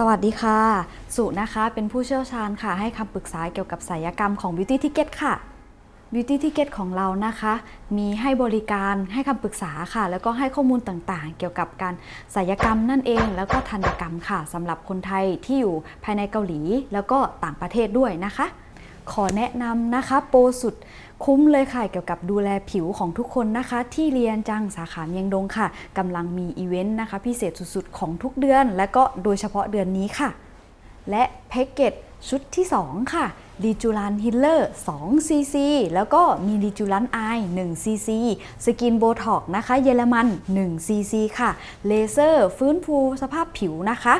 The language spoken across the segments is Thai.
สวัสดีค่ะ สุนะคะเป็นผู้เชี่ยวชาญค่ะ ให้คำปรึกษาเกี่ยวกับศัลยกรรมของ Beauty Ticket ค่ะ Beauty Ticket ของเรานะคะ มีให้บริการให้คำปรึกษาค่ะ แล้วก็ให้ข้อมูลต่างๆ เกี่ยวกับการศัลยกรรมนั่นเอง แล้วก็ทันตกรรมค่ะสำหรับคนไทยที่อยู่ภายในเกาหลี แล้วก็ต่างประเทศด้วยนะคะ ขอแนะนำนะคะ โปรสุดคุ้มเลยค่ะ เกี่ยวกับดูแลผิวของทุกคนนะคะ ที่เรียนจังสาขาเมียงดงค่ะกำลังมีอีเวนต์นะคะ พิเศษสุดๆ ของทุกเดือน และก็โดยเฉพาะเดือนนี้ค่ะ และแพ็กเกจชุดที่ 2 ค่ะ ดีจูลันฮิลเลอร์2ซีซีแล้วก็มีดีจูลันไอ1ซีซีสกินโบท็อกนะคะ เยอรมัน1ซีซีค่ะ เลเซอร์ฟื้นฟูสภาพผิวนะคะ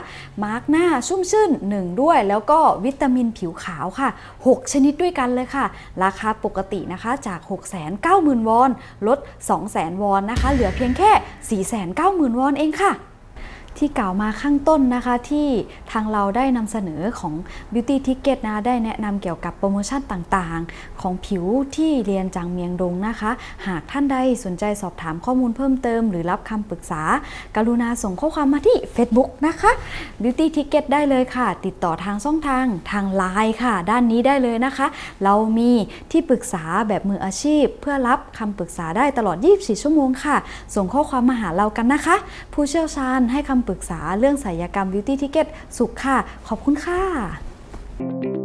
มาร์กหน้าชุ่มชื่น 1 ด้วย แล้วก็วิตามินผิวขาวค่ะ 6 ชนิดด้วยกันเลยค่ะ ราคาปกตินะคะจาก 690,000 วอน ลด 200,000 วอนนะคะ เหลือเพียงแค่ 490,000 วอนเองค่ะ ที่กล่าวมาข้างต้นนะคะที่ทางเราได้นำเสนอของ Beauty Ticket นะได้แนะนำเกี่ยวกับโปรโมชั่นต่างๆ ของผิวที่เรียนจางเมียงดงนะคะ หากท่านใดสนใจสอบถามข้อมูลเพิ่มเติม หรือรับคำปรึกษา กรุณาส่งข้อความมาที่ Facebook นะคะ Beauty Ticket ได้เลยค่ะ ติดต่อทางช่องทางทางไลน์ค่ะ ด้านนี้ได้เลยนะคะ เรามีที่ปรึกษาแบบมืออาชีพ เพื่อรับคำปรึกษาได้ตลอด 24 ชั่วโมงค่ะ ส่งข้อความมาหาเรากันนะคะ ผู้เชี่ยวชาญให้คำปรึกษาเรื่องศัลยกรรม Beauty Ticket สุขค่ะ ขอบคุณค่ะ